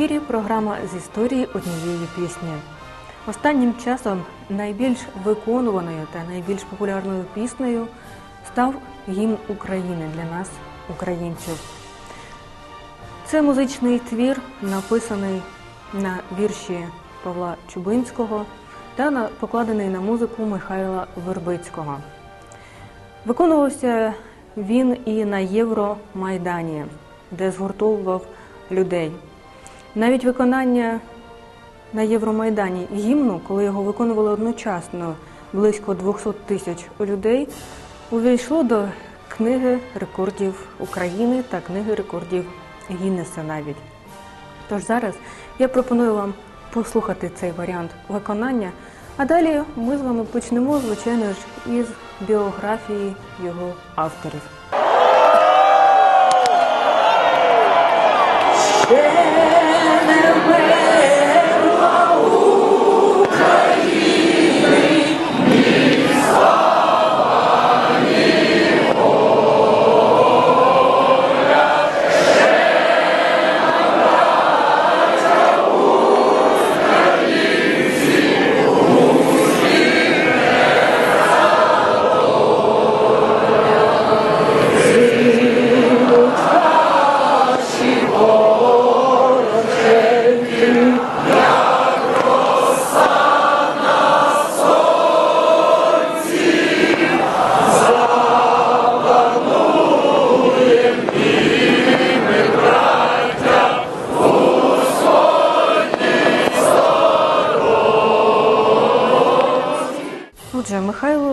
ефірі програма з історії однієї пісні. Останнім часом найбільш виконуваною та найбільш популярною піснею став гімн України для нас, українців. Це музичний твір, написаний на вірші Павла Чубинського та покладений на музику Михайла Вербицького. Виконувався він і на Євромайдані, де згуртовував людей. Навіть виконання на Євромайдані гімну, коли його виконували одночасно близько 200 тисяч людей, увійшло до книги рекордів України та книги рекордів Гіннеса навіть. Тож зараз я пропоную вам послухати цей варіант виконання, а далі ми з вами почнемо, звичайно ж, із біографії його авторів.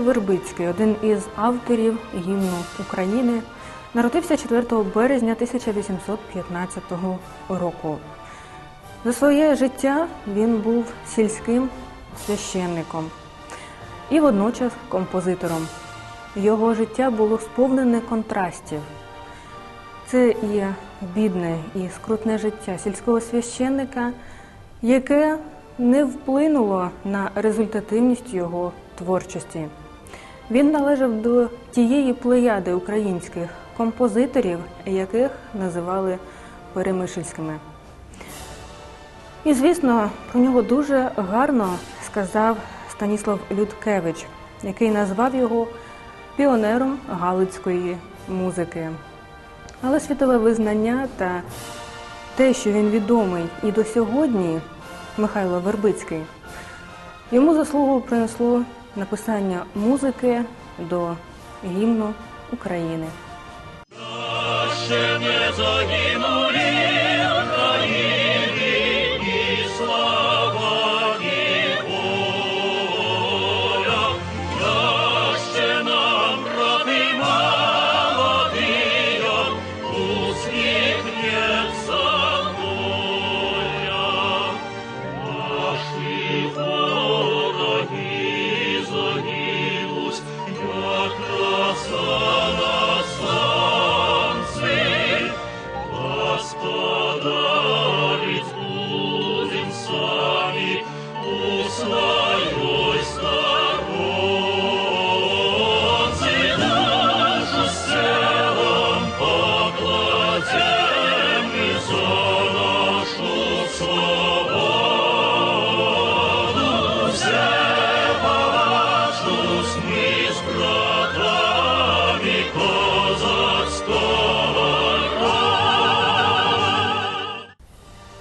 Вербицький, один із авторів гімну України, народився 4 березня 1815 року. За своє життя він був сільським священником і водночас композитором. Його життя було сповнене контрастів. Це і бідне, і скрутне життя сільського священника, яке не вплинуло на результативність його творчості. Він належав до тієї плеяди українських композиторів, яких називали перемишльськими. І, звісно, про нього дуже гарно сказав Станіслав Людкевич, який назвав його піонером галицької музики. Але світове визнання та те, що він відомий і до сьогодні, Михайло Вербицький, йому заслугу принесло написання музики до гімну України. Ще не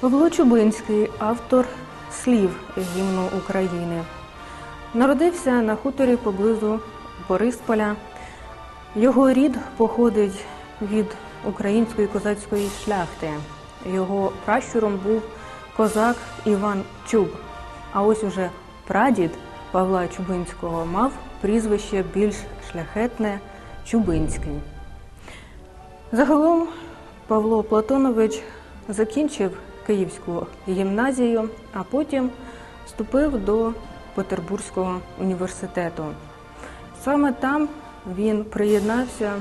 Павло Чубинський, автор слів гімну України. Народився на хуторі поблизу Борисполя. Його рід походить від української козацької шляхти. Його пращуром був козак Іван Чуб. А ось уже прадід Павла Чубинського мав прізвище більш шляхетне Чубинський. Загалом Павло Платонович закінчив Київську гімназію, а потім вступив до Петербурзького університету. Саме там він приєднався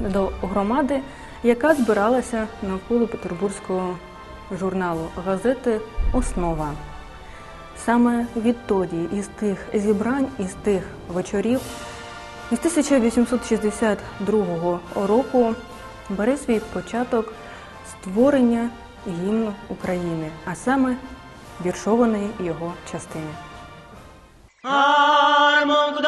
до громади, яка збиралася навколо Петербурзького журналу газети Основа. Саме відтоді, із тих зібрань, із тих вечорів, із 1862 року бере свій початок створення гімн України, а саме віршованої його частини. Armong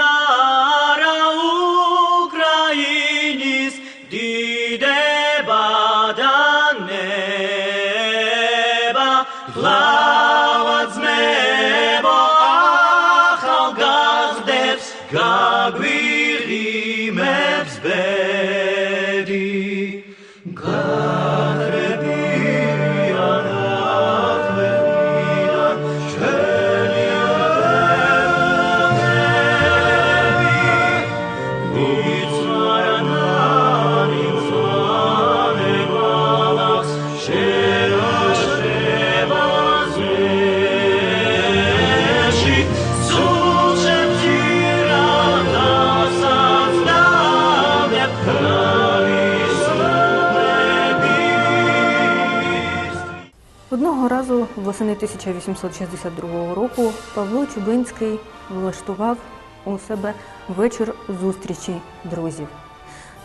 Одного разу восени 1862 року Павло Чубинський влаштував у себе вечір зустрічі друзів,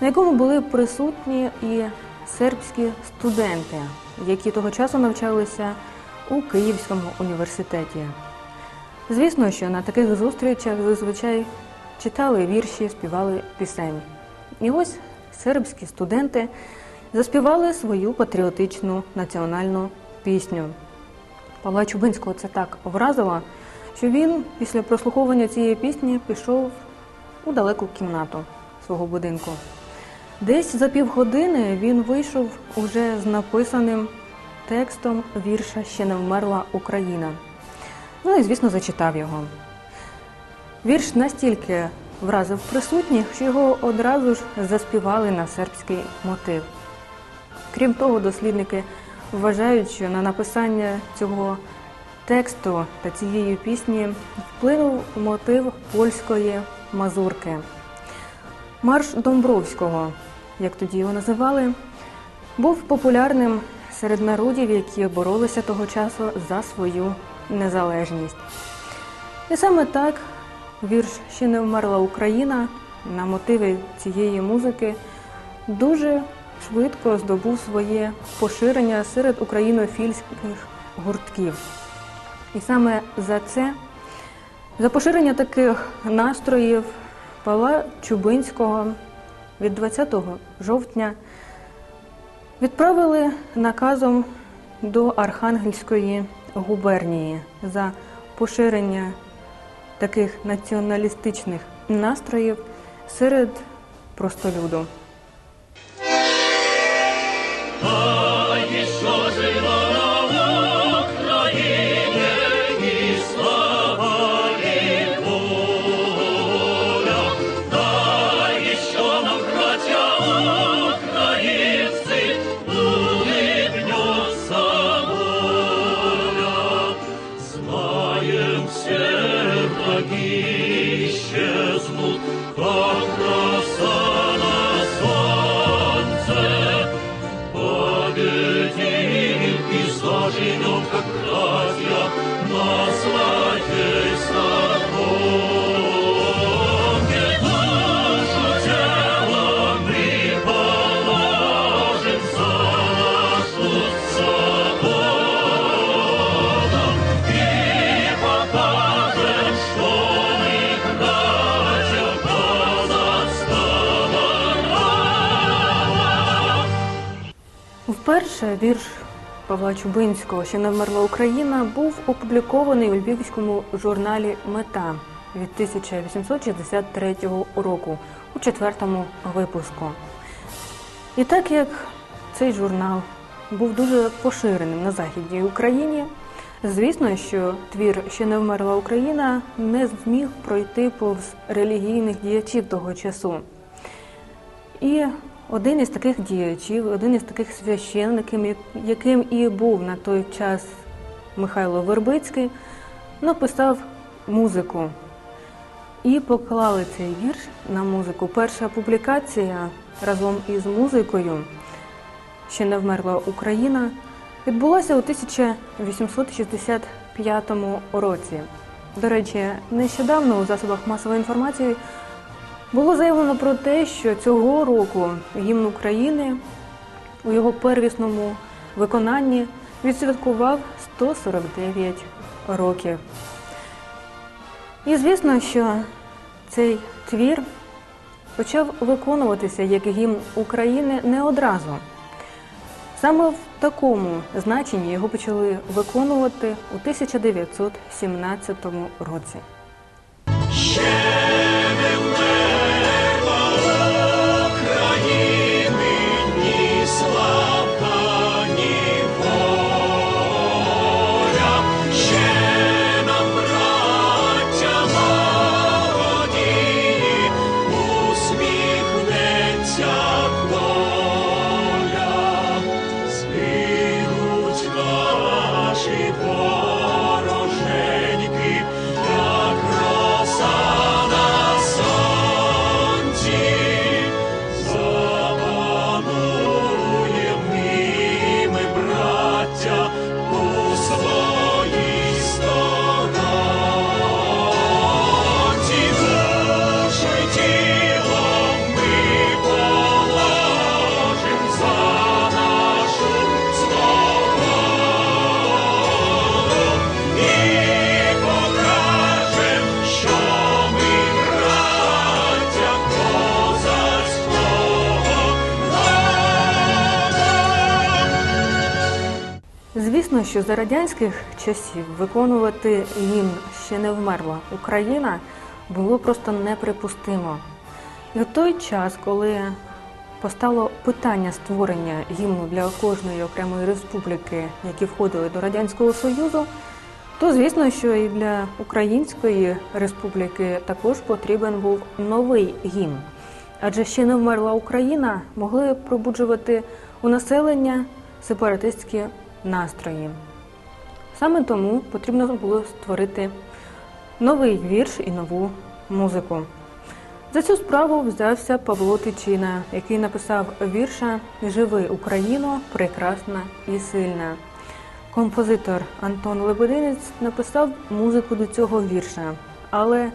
на якому були присутні і сербські студенти, які того часу навчалися у Київському університеті. Звісно, що на таких зустрічах зазвичай читали вірші, співали пісень. І ось сербські студенти заспівали свою патріотичну національну пісню. Павла Чубинського це так вразило, що він після прослуховування цієї пісні пішов у далеку кімнату свого будинку. Десь за півгодини він вийшов уже з написаним текстом вірша Ще не вмерла Україна. Ну і, звісно, зачитав його. Вірш настільки вразив присутніх, що його одразу ж заспівали на сербський мотив. Крім того, дослідники вважають, що на написання цього тексту та цієї пісні вплинув мотив польської мазурки. Марш Домбровського, як тоді його називали, був популярним серед народів, які боролися того часу за свою незалежність. І саме так вірш Ще не вмерла Україна на мотиви цієї музики дуже швидко здобув своє поширення серед українофільських гуртків. І саме за це, за поширення таких настроїв Павла Чубинського від 20 жовтня відправили наказом до Архангельської губернії за поширення таких націоналістичних настроїв серед простолюду. Вперше вірш Павла Чубинського Ще не вмерла Україна був опублікований у львівському журналі Мета від 1863 року у четвертому випуску. І так як цей журнал був дуже поширеним на Західній Україні, звісно, що твір Ще не вмерла Україна не зміг пройти повз релігійних діячів того часу. І один із таких діячів, один із таких священників, яким і був на той час Михайло Вербицький, написав музику. І поклали цей вірш на музику. Перша публікація разом із музикою Ще не вмерла Україна відбулася у 1865 році. До речі, нещодавно у засобах масової інформації було заявлено про те, що цього року гімн України у його первісному виконанні відсвяткував 149 років. І звісно, що цей твір почав виконуватися як гімн України не одразу. Саме в такому значенні його почали виконувати у 1917 році. Звісно, що за радянських часів виконувати гімн ще не вмерла Україна було просто неприпустимо. І в той час, коли постало питання створення гімну для кожної окремої республіки, які входили до Радянського Союзу, то звісно, що і для Української республіки також потрібен був новий гімн. Адже ще не вмерла Україна могли пробуджувати у населення сепаратистські настрої. Саме тому потрібно було створити новий вірш і нову музику. За цю справу взявся Павло Тичина, який написав вірша Живи Україно, прекрасна і сильна. Композитор Антон Лебединець написав музику до цього вірша, але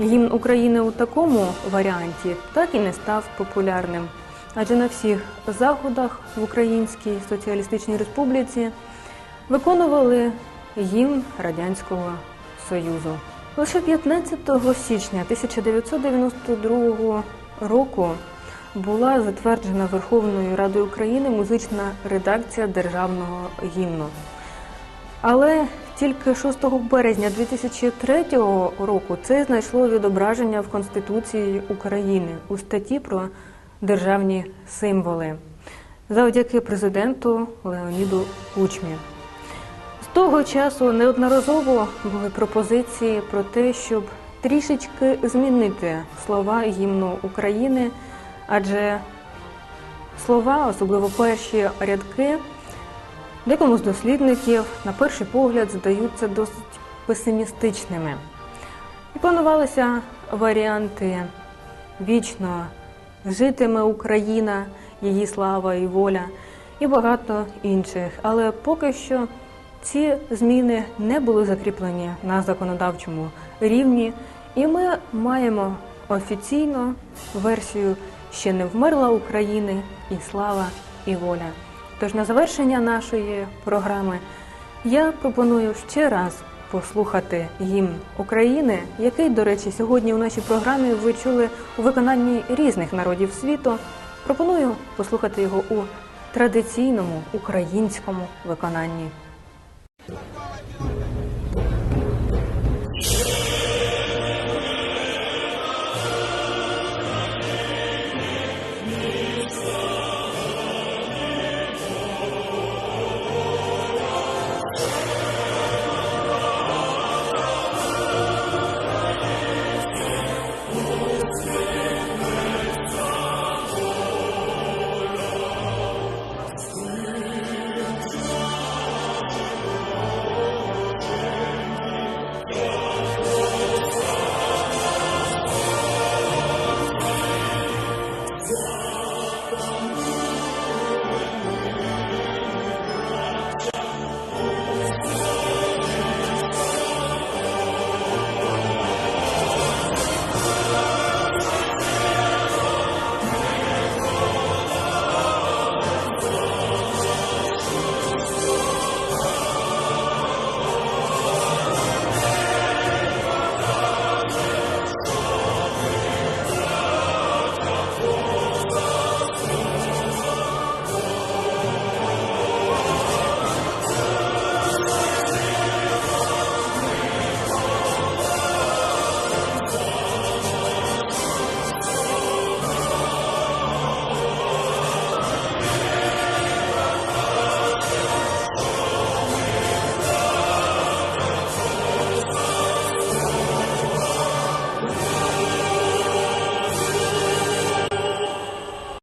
гімн України у такому варіанті так і не став популярним. Адже на всіх заходах в Українській Соціалістичній Республіці виконували гімн Радянського Союзу. Лише 15 січня 1992 року була затверджена Верховною Радою України музична редакція державного гімну. Але тільки 6 березня 2003 року це знайшло відображення в Конституції України у статті про державні символи завдяки президенту Леоніду Кучмі. З того часу неодноразово були пропозиції про те, щоб трішечки змінити слова гімну України, адже слова, особливо перші рядки, декому з дослідників на перший погляд здаються досить песимістичними. І планувалися варіанти вічно житиме Україна, її слава і воля, і багато інших. Але поки що ці зміни не були закріплені на законодавчому рівні, і ми маємо офіційну версію ще не вмерла України і слава і воля. Тож на завершення нашої програми я пропоную ще раз послухати гімн України, який, до речі, сьогодні у нашій програмі ви чули у виконанні різних народів світу. Пропоную послухати його у традиційному українському виконанні.